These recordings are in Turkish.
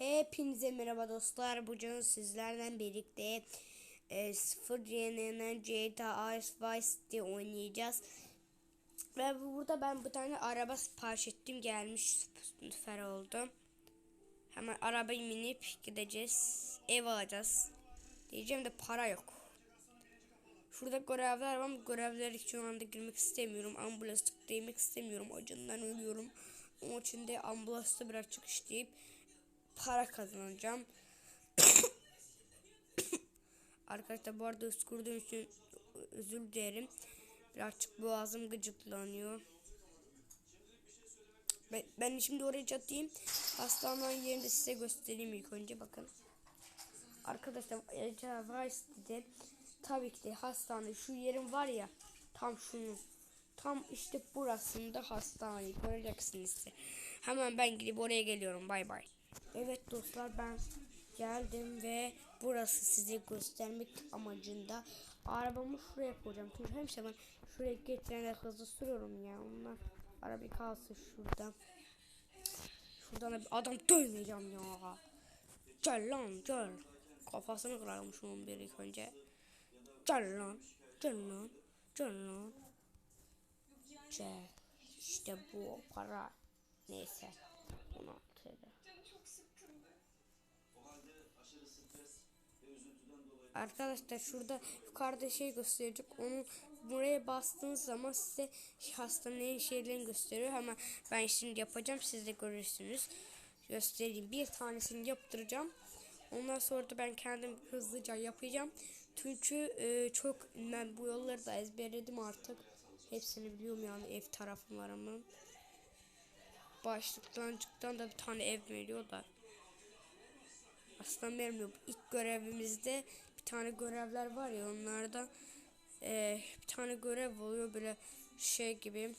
Hepinize merhaba dostlar. Bugün sizlerle birlikte e, 0 yenilenen GTA Vice City oynayacağız. Ve burada ben bir tane araba sipariş ettim. Gelmiş süper oldu. Hemen arabayı minip gideceğiz. Ev alacağız. Diyeceğim de para yok. Şurada görevler var ama görevlere şu anda girmek istemiyorum. Ambulanslık değmek istemiyorum. Acından ölüyorum. Onun için de ambulansta birazcık işleyip para kazanacağım. Arkadaşlar bu arada ıskurduğum için özür dilerim. Birazcık boğazım gıcıklanıyor. Ben, ben şimdi oraya çatayım. Hastanenin yerini de size göstereyim ilk önce bakın. Arkadaşlar Ece Vice'de tabii ki de hastane şu yerim var ya tam şunu tam işte burasında hastane göreceksiniz size. Hemen ben gidip oraya geliyorum bay bay. Evet dostlar ben geldim ve burası size göstermek amacında arabamı şuraya koyacağım. Çünkü hem şey ben şuraya geçene hızlı sürüyorum ya. Onlar araba kalsın şurada. Şuradan da bir adam dövmeyeceğim ya. Gel lan gel. Kafasını kırarım şunun bir ilk önce. Gel lan. Gel lan. Gel lan. Gel. İşte bu para. Neyse. Onu Arkadaşlar şurada yukarıda şey gösterecek. Onu buraya bastığınız zaman size hastanenin şeylerini gösteriyor. Hemen ben şimdi yapacağım. Siz de görürsünüz. Göstereyim. Bir tanesini yaptıracağım. Ondan sonra da ben kendim hızlıca yapacağım. Çünkü e, çok ben bu yolları da ezberledim artık. Hepsini biliyorum yani ev tarafım var ama. Başlıktan çıktan da bir tane ev veriyor da. Aslında vermiyor. İlk görevimizde bir tane görevler var ya onlardan e, bir tane görev oluyor böyle şey gibi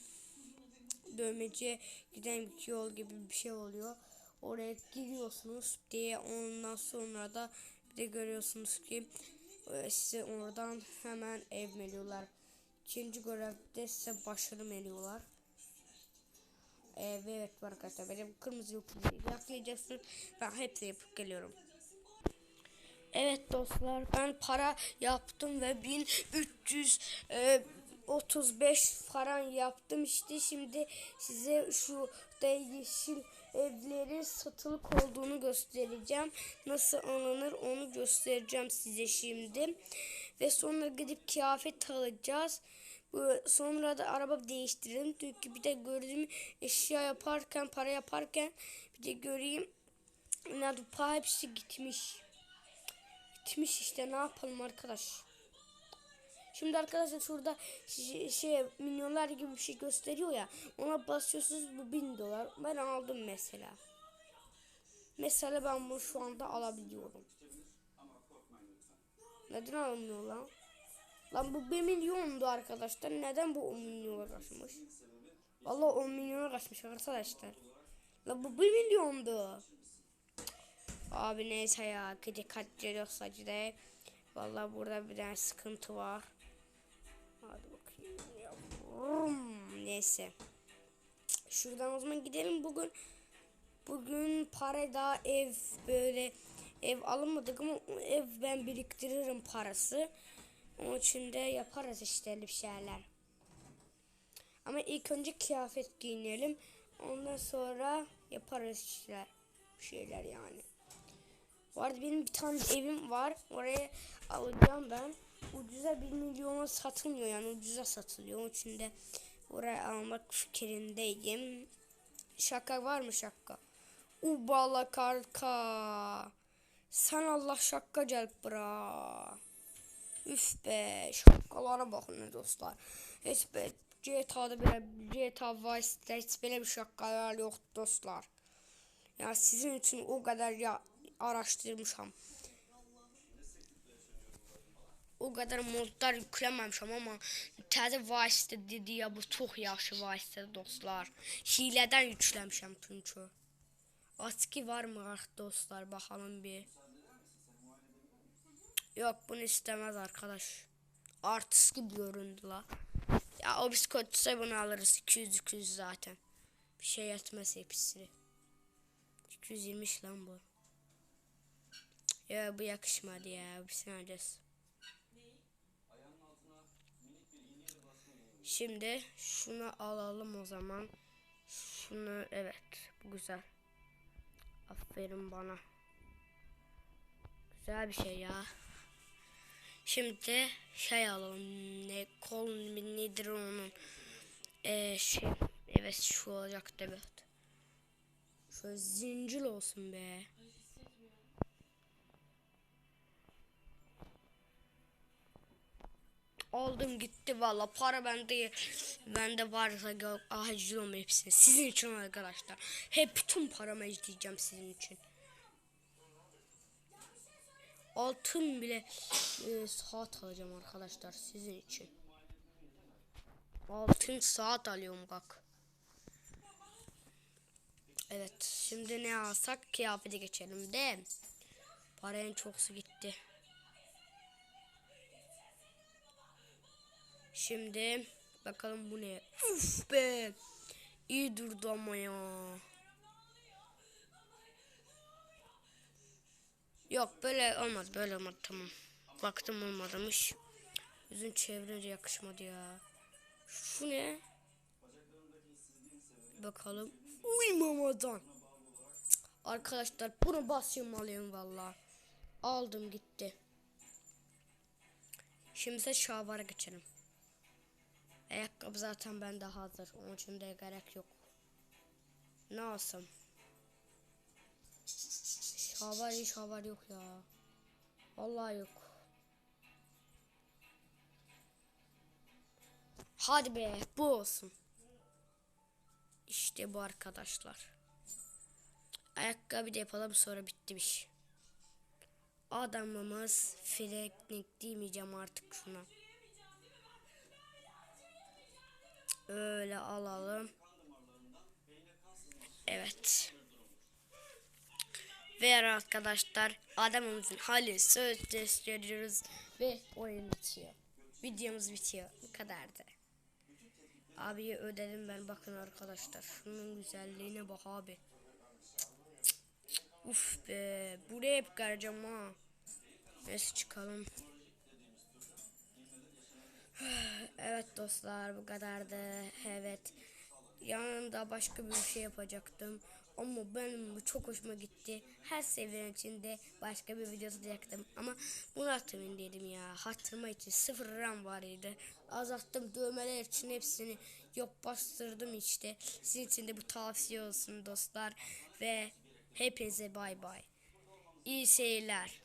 dövmeciye giden bir yol gibi bir şey oluyor. Oraya giriyorsunuz diye ondan sonra da bir de görüyorsunuz ki e, size oradan hemen ev veriyorlar. İkinci görevde size başarı veriyorlar. Ee, ve evet arkadaşlar benim kırmızı yokluğu yaklayacaksınız. Ben hepsini yapıp geliyorum. Evet dostlar ben para yaptım ve 1335 falan yaptım işte şimdi size şu da yeşil evlerin satılık olduğunu göstereceğim. Nasıl alınır onu göstereceğim size şimdi. Ve sonra gidip kıyafet alacağız. Sonra da araba değiştirelim. Çünkü bir de gördüğüm eşya yaparken, para yaparken bir de göreyim. Para hepsi gitmiş. Gitmiş işte ne yapalım arkadaş. Şimdi arkadaşlar şurada şey, milyonlar gibi bir şey gösteriyor ya. Ona basıyorsunuz bu bin dolar. Ben aldım mesela. Mesela ben bunu şu anda alabiliyorum. Neden almıyor lan? Lan bu 1 milyondu arkadaşlar. Neden bu 10 milyona kaçmış? Vallahi 10 milyona kaçmış arkadaşlar. Lan bu 1 milyondu. Abi neyse ya. Gece kaç sadece de. Vallahi burada bir tane sıkıntı var. Hadi bakayım. Neyse. Şuradan o zaman gidelim bugün. Bugün para daha ev böyle ev alamadık ama ev ben biriktiririm parası. Onun için de yaparız işte bir şeyler. Ama ilk önce kıyafet giyinelim. Ondan sonra yaparız işler. Bir şeyler yani. Bu arada benim bir tane evim var. Oraya alacağım ben. Ucuza bir milyona satılmıyor yani ucuza satılıyor. Onun için de oraya almak fikrindeyim. Şaka var mı şaka? Ubala karka. Sen Allah şaka gel bra. Üf be şakalara bakın dostlar. Hiç be GTA'da böyle GTA Vice'de hiç böyle bir şakalar yok dostlar. Ya sizin için o kadar ya araştırmışam. O kadar modlar yüklememişim ama təzə Vice'de dedi ya bu çok yaxşı Vice'de dostlar. Hilədən yükləmişəm çünki. Aski var mı ah dostlar bakalım bir. Yok bunu istemez arkadaş. Artist gibi göründü la. Ya o biz kötüse bunu alırız. 200 200 zaten. Bir şey yetmez hepsi. 220 lan bu. Ya bu yakışmadı ya. Bir seneceğiz. Şimdi şunu alalım o zaman. Şunu evet bu güzel. Aferin bana. Güzel bir şey ya. Şimdi şey alalım. Ne kol nedir onun? Ee, şey evet şu olacak evet. Şöyle zincir olsun be. Aldım gitti valla. Para bende bende varsa harcıyorum hepsini. Sizin için arkadaşlar. Hep bütün paramı harcayacağım sizin için. Altın bile e, saat alacağım arkadaşlar sizin için. Altın saat alıyorum bak. Evet şimdi ne alsak? Kıyafete geçelim de. Para en çoksu gitti Şimdi bakalım bu ne? Uf be. İyi durdu ama ya. Yok böyle olmaz böyle olmadı tamam. Baktım olmadımış. Yüzün çevirince yakışmadı ya. Şu ne? Bakalım. Uy mamadan. Arkadaşlar bunu basıyorum alıyorum valla. Aldım gitti. Şimdi ise şavara geçelim. Ayakkabı zaten bende hazır. Onun için de gerek yok. Ne alsam? Şavar hiç şavar yok ya. Vallahi yok. Hadi be bu olsun. İşte bu arkadaşlar. Ayakkabı da yapalım sonra bitti bir şey. Adamımız freknik demeyeceğim artık şuna. Öyle alalım. Evet. Ve arkadaşlar adamımızın hali söz gösteriyoruz ve oyun bitiyor. Videomuz bitiyor. Bu kadardı. Abiye ödedim ben bakın arkadaşlar. Şunun güzelliğine bak abi. Uf be. Buraya hep garacağım ha. Neyse çıkalım. Evet dostlar bu kadardı. Evet. Yanında başka bir şey yapacaktım. Ama benim bu çok hoşuma gitti. Her seviyenin içinde başka bir video atacaktım. Ama bunu atmayın dedim ya. Hatırıma için sıfır RAM vardı. Azalttım dövmeler için hepsini yok bastırdım işte. Sizin için de bu tavsiye olsun dostlar. Ve hepinize bay bay. İyi seyirler.